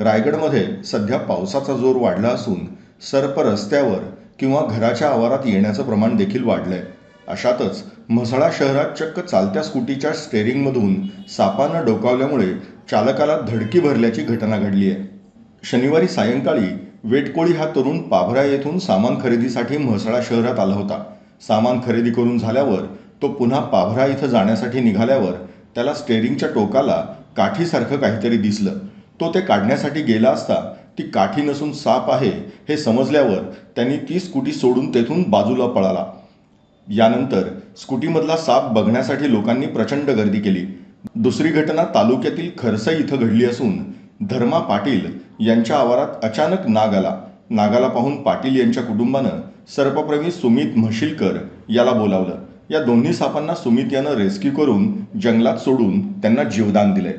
रायगडमध्ये सध्या पावसाचा जोर वाढला असून सर्प रस्त्यावर किंवा घराच्या आवारात येण्याचं प्रमाण देखील वाढलंय. अशातच म्हसळा शहरात चक्क चालत्या स्कूटीच्या स्टेअरिंगमधून सापानं डोकावल्यामुळे चालकाला धडकी भरल्याची घटना घडली आहे. शनिवारी सायंकाळी वेटकोळी हा तरुण पाभरा येथून सामान खरेदीसाठी म्हसळा शहरात आला होता. सामान खरेदी करून झाल्यावर तो पुन्हा पाभरा इथं जाण्यासाठी निघाल्यावर त्याला स्टेअरिंगच्या टोकाला काठीसारखं काहीतरी दिसलं. तो ते काढण्यासाठी गेला असता ती काठी नसून साप आहे हे समजल्यावर त्यांनी ती स्कूटी सोडून तेथून बाजूला पळाला. यानंतर स्कूटीमधला साप बघण्यासाठी लोकांनी प्रचंड गर्दी केली. दुसरी घटना तालुक्यातील खरसई इथं घडली असून धर्मा पाटील यांच्या आवारात अचानक नाग आला. नागाला पाहून पाटील यांच्या कुटुंबानं सर्पप्रेमी सुमित म्हशीलकर याला बोलावलं. या दोन्ही सापांना सुमित यानं रेस्क्यू करून जंगलात सोडून त्यांना जीवदान दिलंय.